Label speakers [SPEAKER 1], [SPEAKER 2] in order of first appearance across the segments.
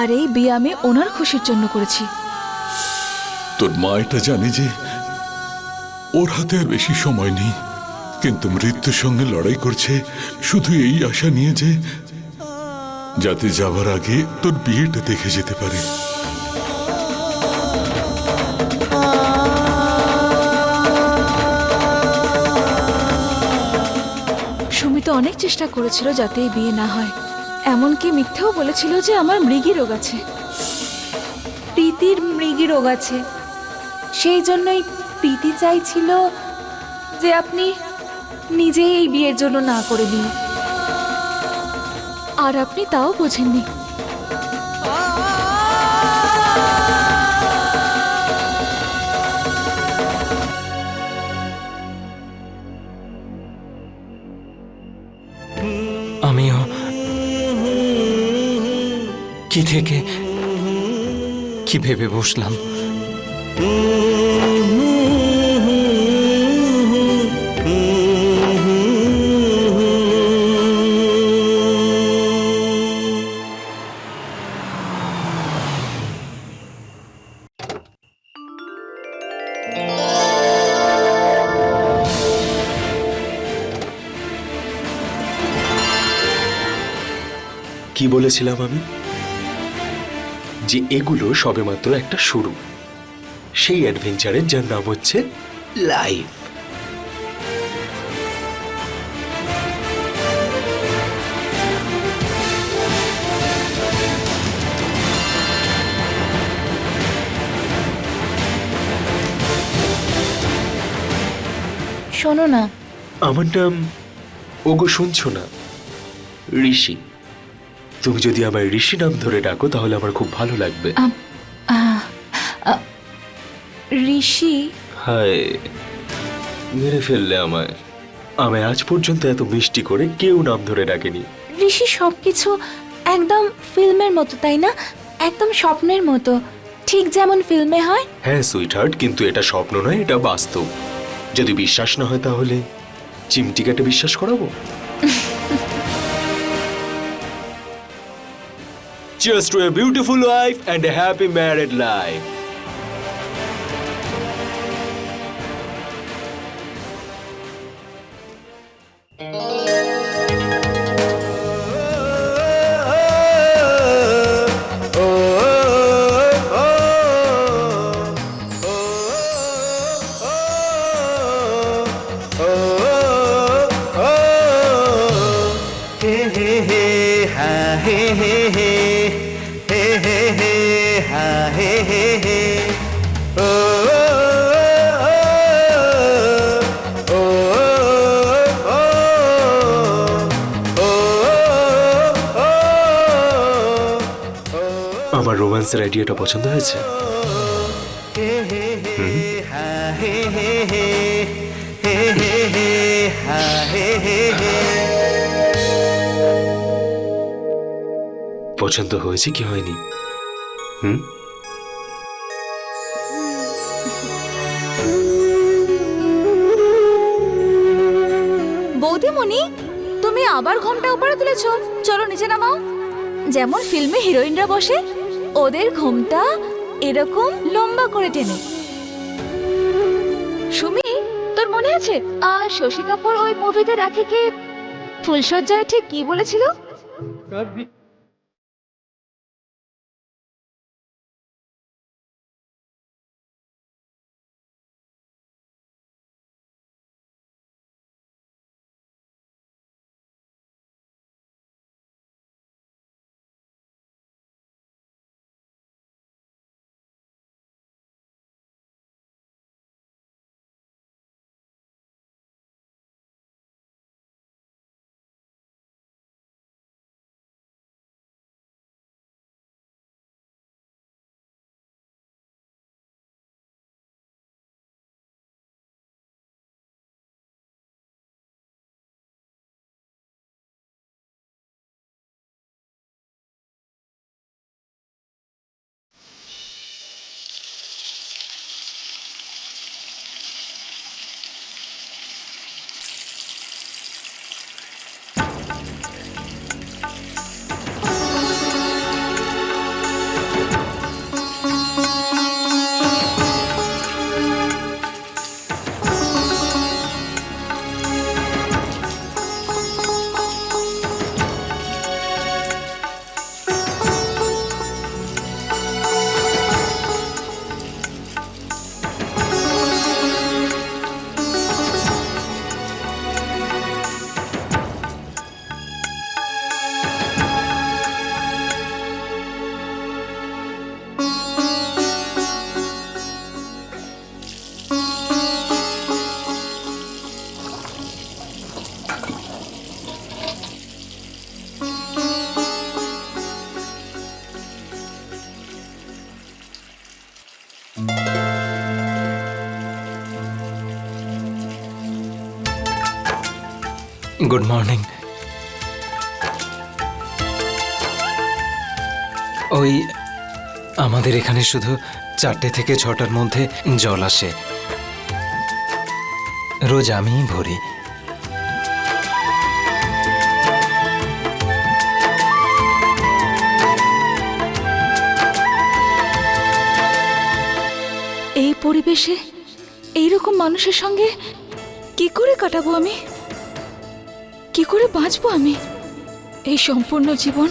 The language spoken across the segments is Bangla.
[SPEAKER 1] আর এই বিয়ে আমি ওনার খুশির জন্য করেছি।
[SPEAKER 2] তোর মা এটা জানে যে ওর হাতে আর বেশি সময় নেই। কিন্তু মৃত্যুর সঙ্গে লড়াই করছে শুধু এই আশা নিয়ে যে যাতে যাবার আগে তোর বিয়েটা দেখে যেতে পারে।
[SPEAKER 1] সুমিত অনেক চেষ্টা করেছিল যাতে এই বিয়ে না হয়। এমনকি মিথ্যেও বলেছিল যে আমার মৃগী রোগ আছে।
[SPEAKER 3] প্রীতির মৃগী রোগ আছে। সেই জন্যই প্রীতি চাইছিল যে আপনি নিজেই এই বিয়ের জন্য না করে দিন।
[SPEAKER 1] আর আপনি তাও বোঝেননি।
[SPEAKER 4] কি থেকে? কি ভেবে বসলাম?
[SPEAKER 5] কি বলেছিলাম আমি? যে এগুলো সবেমাত্র একটা শুরু। সেই অ্যাডভেঞ্চারের যার নাম হচ্ছে লাইফ।
[SPEAKER 3] শোনো না।
[SPEAKER 5] আমার নাম ওগো শুনছো না। ঋষি। তুমি যদি আমার ঋষি নাম ধরে ডাকো তাহলে আমার খুব ভালো লাগবে।
[SPEAKER 3] ঋষি?
[SPEAKER 5] হায় মেরে ফেললে আমায়। আমায় আজ পর্যন্ত এত মিষ্টি করে কেউ নাম ধরে ডাকেনি।
[SPEAKER 3] ঋষি সবকিছু একদম ফিল্মের মতো তাই না? একদম স্বপ্নের মতো। ঠিক যেমন ফিল্মে হয়।
[SPEAKER 5] হ্যাঁ সুইট হার্ট কিন্তু এটা স্বপ্ন নয় এটা বাস্তব। যদি বিশ্বাস না হয় তাহলে চিমটিকাটা বিশ্বাস করাবো? Cheers to a beautiful life and a happy married life. রোম্যান্সের আইডিয়াটা পছন্দ হয়েছে? পছন্দ হয়েছে কি হয়নি? হুম?
[SPEAKER 1] বৌদিমণি, তুমি আবার ঘোমটা উপরে তুলেছ। চলো নিচে নামাও। যেমন ফিল্মে হিরোইনরা বসে ওদের ঘোমটা এরকম লম্বা করে টেনে। সুমি, তোর মনে আছে? আর শশী কাপুর ওই মুভিতে রাখিকে ফুলসজ্জায় ঠিক কি বলেছিল?
[SPEAKER 4] গুড মর্নিং ওই, আমাদের এখানে শুধু চারটে থেকে ছটার মধ্যে জল আসে। রোজ আমিই ভরি।
[SPEAKER 6] এই পরিবেশে এইরকম মানুষের সঙ্গে কি করে কাটাবো আমি? কি করে বাঁচবো আমি? এই সম্পূর্ণ জীবন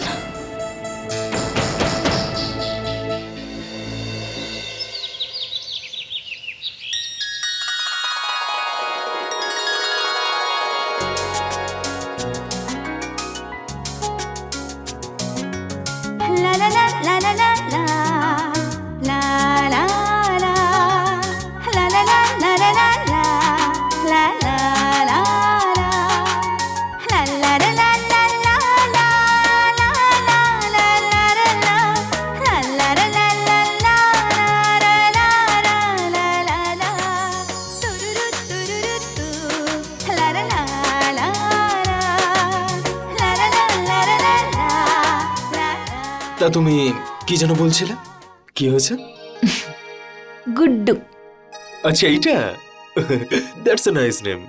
[SPEAKER 5] তুমি কি যেন বলছিলে? কি হয়েছে?
[SPEAKER 3] গুড্ডু।
[SPEAKER 5] আচ্ছা এইটা? দ্যাটস এ নাইস নেম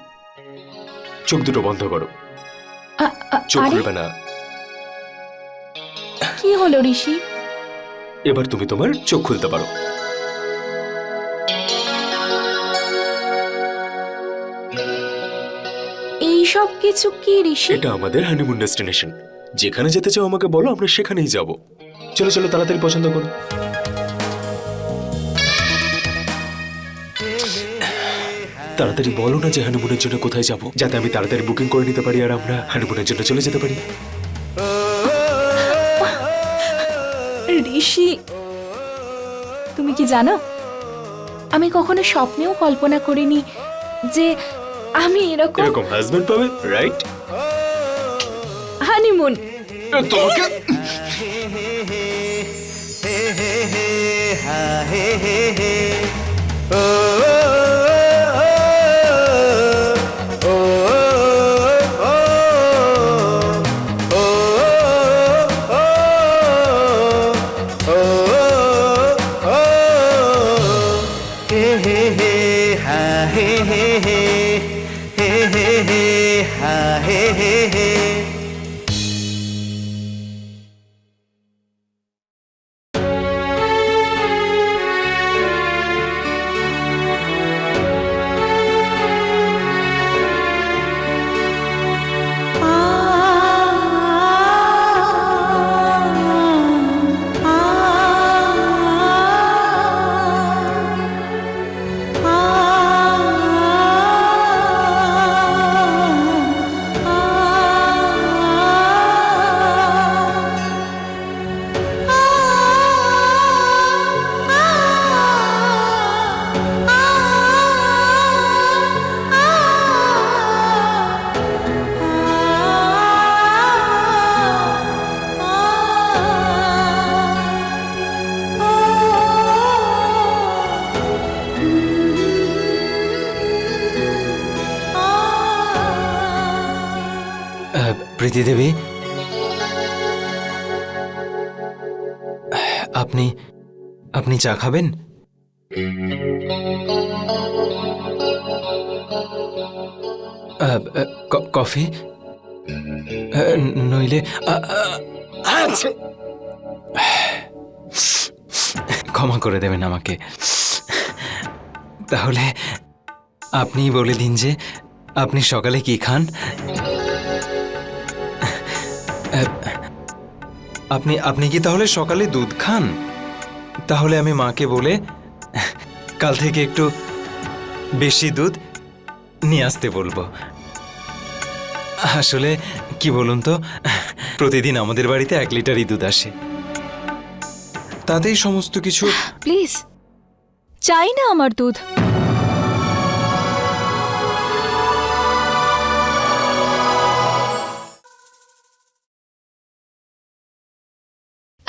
[SPEAKER 5] চোখ দুটো বন্ধ করো। চোখ খুলবে না।
[SPEAKER 3] কি হলো ঋষি?
[SPEAKER 5] এবার তুমি তোমার চোখ খুলতে পারো।
[SPEAKER 3] এই সব কিছু কি ঋষি?
[SPEAKER 5] এটা আমাদের হানিমুন ডেস্টিনেশন যেখানে যেতে চাও আমাকে বলো আমরা সেখানেই যাব। চলো চলো তাড়াতাড়ি পছন্দ করো। তাড়াতাড়ি বলো না যে হানিমুনের জন্য কোথায় যাব যাতে আমি তাড়াতাড়ি বুকিং করে নিতে পারি আর আমরা হানিমুনের জন্য চলে যেতে পারি।
[SPEAKER 3] ঋষি তুমি কি জানো? আমি কখনো স্বপ্নেও কল্পনা করিনি যে আমি এরকম
[SPEAKER 5] এরকম হাজবেন্ড পাবে রাইট
[SPEAKER 3] হানিমুন।
[SPEAKER 5] তোমাকে
[SPEAKER 4] হা
[SPEAKER 5] হে হে হে ও ha he he he he he ha he he he
[SPEAKER 4] প্রীতি দেবী। আপনি আপনি চা খাবেন? কফি? নইলে আচ্ছা। ক্ষমা করে দেবেন আমাকে। তাহলে আপনি বলে দিন যে, আপনি সকালে কি খান? আপনি আপনি কি তাহলে সকালে দুধ খান? তাহলে আমি মাকে বলে, কাল থেকে একটু বেশি দুধ নিয়ে আসতে বলব। আসলে কি বলুন তো, প্রতিদিন আমাদের বাড়িতে এক লিটারই দুধ আসে। তাতেই সমস্ত কিছু
[SPEAKER 6] প্লিজ, চাই না আমার দুধ।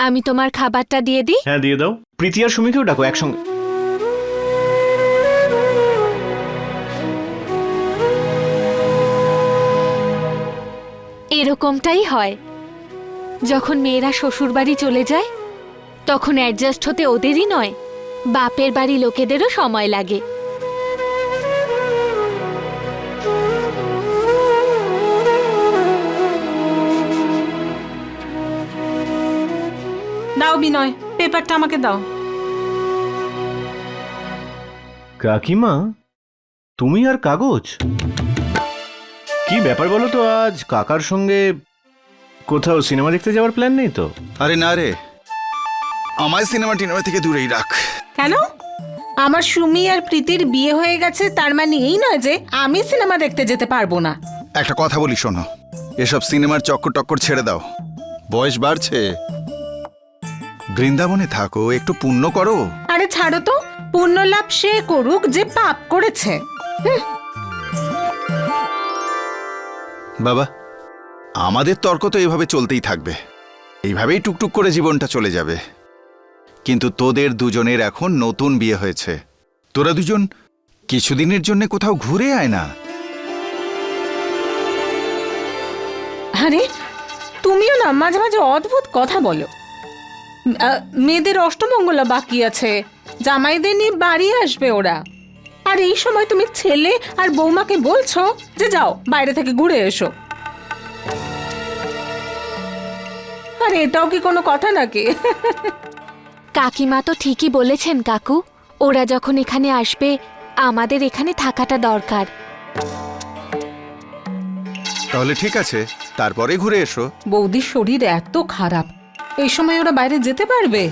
[SPEAKER 7] আমি তোমার খাবারটা দিয়ে দিই?
[SPEAKER 8] হ্যাঁ দিয়ে দাও। প্রীতি আর সুমিকেও ডাকো একসঙ্গে।
[SPEAKER 7] এরকমটাই হয়। যখন মেয়েরা শ্বশুর বাড়ি চলে যায় তখন অ্যাডজাস্ট হতে ওদেরই নয় বাপের বাড়ি লোকেদেরও সময় লাগে।
[SPEAKER 8] দাও বিনয় পেপারটা আমাকে দাও।
[SPEAKER 9] কাকিমা তুমি আর কাগজ? কি ব্যাপার বলো তো আজ? কাকার সঙ্গে কোথাও সিনেমা দেখতে যাওয়ার প্ল্যান নেই তো?
[SPEAKER 10] আরে না রে আমায় সিনেমা টিনেমা থেকে দূরেই রাখ।
[SPEAKER 8] কেন? আমার সুমি আর প্রীতির বিয়ে হয়ে গেছে তার মানে এই নয় যে আমি সিনেমা দেখতে যেতে পারব না।
[SPEAKER 10] একটা কথা বলি শোনো এসব সিনেমার চক্কর টক্কর ছেড়ে দাও। বয়স বাড়ছে বৃন্দাবনে থাকো একটু পুণ্য করো।
[SPEAKER 8] আরে ছাড়ো তো পুণ্য লাভ সে করুক যে পাপ করেছে।
[SPEAKER 10] বাবা আমাদের তর্ক তো এভাবে চলতেই থাকবে। এইভাবেই টুকটুক করে জীবনটা চলে যাবে। কিন্তু তোদের দুজনের এখন নতুন বিয়ে হয়েছে। তোরা দুজন কিছুদিনের জন্য কোথাও ঘুরে আয় না।
[SPEAKER 8] আরে তুমিও না মাঝে মাঝে অদ্ভুত কথা বলো। মেয়েদের অষ্টমঙ্গলা বাকি আছে। জামাইদের নিয়ে বাড়ি আসবে ওরা। আর এই সময় তুমি ছেলে আর বৌমাকে বলছো যে যাও বাইরে থেকে ঘুরে এসো। আরে এটাও কি কোনো কথা নাকি?
[SPEAKER 7] কাকিমা তো ঠিকই বলেছেন কাকু। ওরা যখন এখানে আসবে আমাদের এখানে থাকাটা দরকার।
[SPEAKER 10] তাহলে ঠিক আছে তারপরে ঘুরে এসো।
[SPEAKER 8] বৌদির শরীর এত খারাপ। এই সময় ওরা বাইরে যেতে পারবে?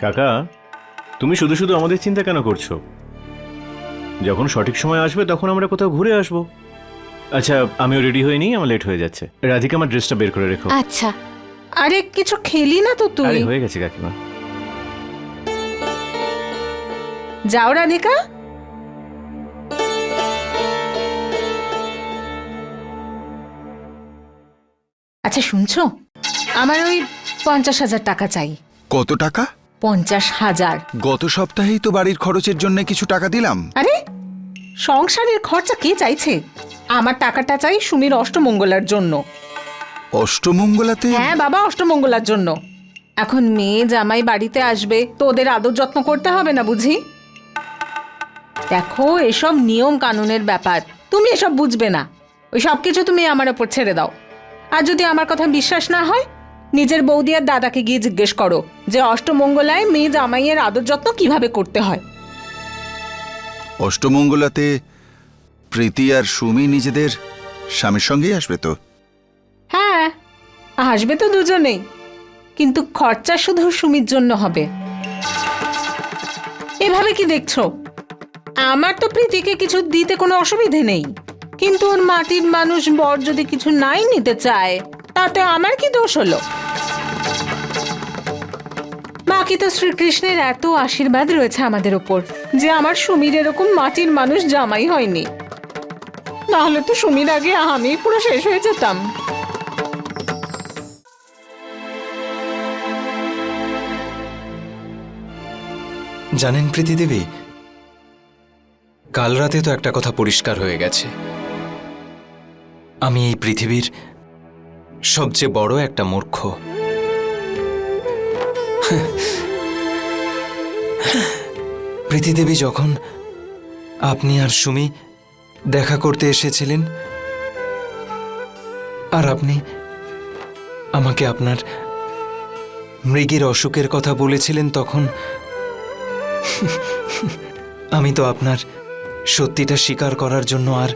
[SPEAKER 9] কাকা তুমি শুধু শুধু আমাদের চিন্তা কেন করছ? যখন সঠিক সময় আসবে তখন আমরা কোথাও ঘুরে আসব। আচ্ছা আমিও রেডি হয়ে নিই আমার লেট হয়ে যাচ্ছে। রাধিকা আমার ড্রেসটা বের করে রেখো।
[SPEAKER 7] আচ্ছা।
[SPEAKER 8] আরে কিছু খেলি না তো তুই।
[SPEAKER 9] আরে হয়ে গেছে কাকিমা।
[SPEAKER 8] যাও রাধিকা। আচ্ছা শুনছো? আমার ওই পঞ্চাশ হাজার টাকা চাই।
[SPEAKER 10] কত টাকা?
[SPEAKER 8] পঞ্চাশ হাজার।
[SPEAKER 10] গত সপ্তাহেই তো বাড়ির খরচের জন্য কিছু টাকা দিলাম।
[SPEAKER 8] আরে সংসারের খরচা কে চাইছে? আমার টাকাটা চাই সুমির অষ্টমঙ্গলার জন্য।
[SPEAKER 10] অষ্টমঙ্গলাতে?
[SPEAKER 8] হ্যাঁ বাবা অষ্টমঙ্গলার জন্য। এখন মেয়ে জামাই বাড়িতে আসবে তো ওদের আদর যত্ন করতে হবে না বুঝি? দেখো এসব নিয়ম কানুনের ব্যাপার। তুমি এসব বুঝবে না। ওই সব কিছু তুমি আমার ওপর ছেড়ে দাও। আর যদি আমার কথা বিশ্বাস না হয় নিজের বৌদি আর দাদাকে গিয়ে জিজ্ঞেস করো যে অষ্টমঙ্গলায় মেয়ে জামাইয়ের আদর যত্ন কীভাবে করতে হয়।
[SPEAKER 10] অষ্টমঙ্গলাতে প্রীতি আর সুমি নিজেদের স্বামীর সঙ্গেই আসবে তো?
[SPEAKER 8] হ্যাঁ আসবে তো দুজনেই কিন্তু খরচা শুধু সুমির জন্য হবে। এভাবে কি দেখছ? আমার তো প্রীতিকে কিছু দিতে কোনো অসুবিধে নেই। কিন্তু ওর মাটির মানুষ বর যদি কিছু নাই নিতে চায়, তাতে আমার কি দোষ হলো? বাকি তো শ্রীকৃষ্ণের এত আশীর্বাদ রয়েছে আমাদের ওপর, যে আমার সুমির এরকম মাটির মানুষ জামাই হয়নি। নাহলে তো সুমির আগে আমি পুরো শেষ হয়ে যেতাম।
[SPEAKER 4] জানেন প্রীতি দেবী কাল রাতে তো একটা কথা পরিষ্কার হয়ে গেছে। আমি এই পৃথিবীর সবচেয়ে বড় একটা মূর্খ। প্রীতি দেবী যখন আপনি আর সুমি দেখা করতে এসেছিলেন, আর আপনি আমাকে আপনার মৃগীর অসুখের কথা বলেছিলেন, তখন আমি তো আপনার সত্যিটা স্বীকার করার জন্য আর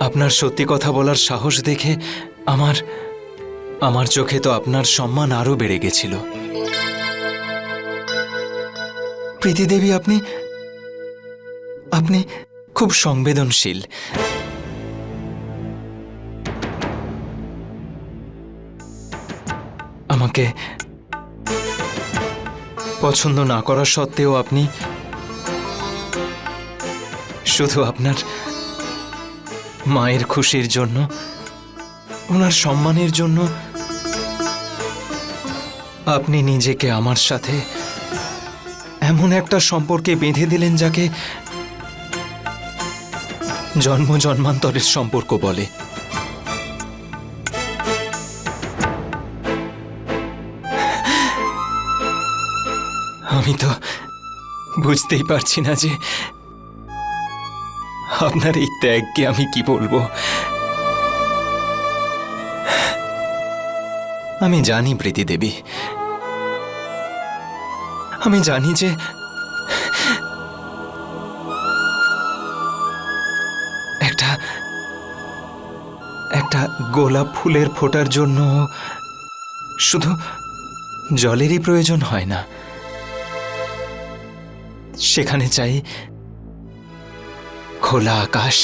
[SPEAKER 4] আপনার সত্যি কথা বলার সাহস দেখে আমার আমার চোখে তো আপনার সম্মান আরও বেড়ে গেছিল। প্রীতি দেবী, আপনি আপনি খুব সংবেদনশীল। আমাকে পছন্দ না করা সত্ত্বেও আপনি শুধু আপনার মায়ের খুশির জন্য, ওনার সম্মানের জন্য, আপনি নিজেকে আমার সাথে এমন একটা সম্পর্কে বেঁধে দিলেন যাকে জন্ম জন্মান্তরের সম্পর্ক বলে। আমি তো বুঝতেই পারছি না যে আপনার এই ত্যাগকে আমি কি বলব? আমি জানি, প্রীতি দেবী। আমি জানি যে একটা একটা গোলাপ ফুলের ফোটার জন্য শুধু জলেরই প্রয়োজন হয় না। সেখানে চাই খোলা আকাশ,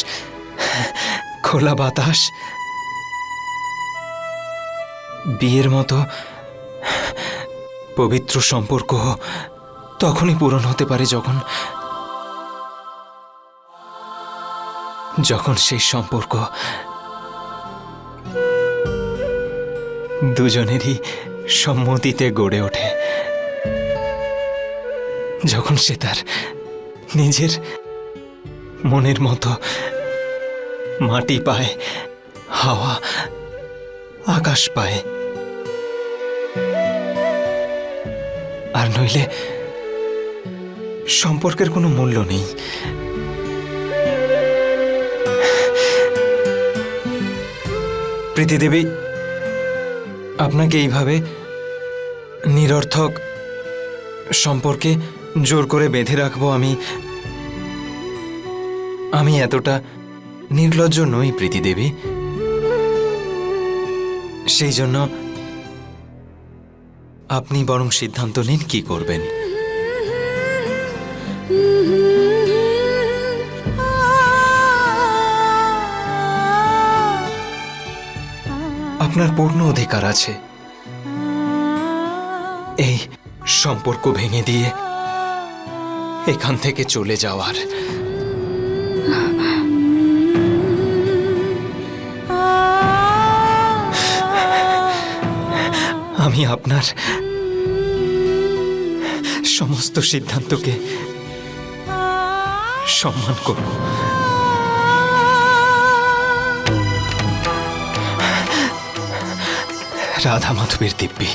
[SPEAKER 4] খোলা বাতাস। বিয়ের মতো পবিত্র সম্পর্ক তখনই পূরণ হতে পারে যখন যখন সেই সম্পর্ক দুজনেরই সম্মতিতে গড়ে ওঠে। যখন সে তার নিজের মনের মতো মাটি পায়, হাওয়া আকাশ পায়। আর নইলে সম্পর্কের কোনো মূল্য নেই। প্রীতিদেবী আপনাকে এইভাবে নিরর্থক সম্পর্কে জোর করে বেঁধে রাখব আমি আমি এতটা নির্লজ্জ নই প্রীতিদেবী সেই জন্য আপনি বরং সিদ্ধান্ত নিন কি করবেন। আপনার পূর্ণ অধিকার আছে। এই সম্পর্ক ভেঙে দিয়ে এখান থেকে চলে যাওয়ার আমি আপনার সমস্ত সিদ্ধান্তকে সম্মান করব। রাধা মাধবের দিব্যি।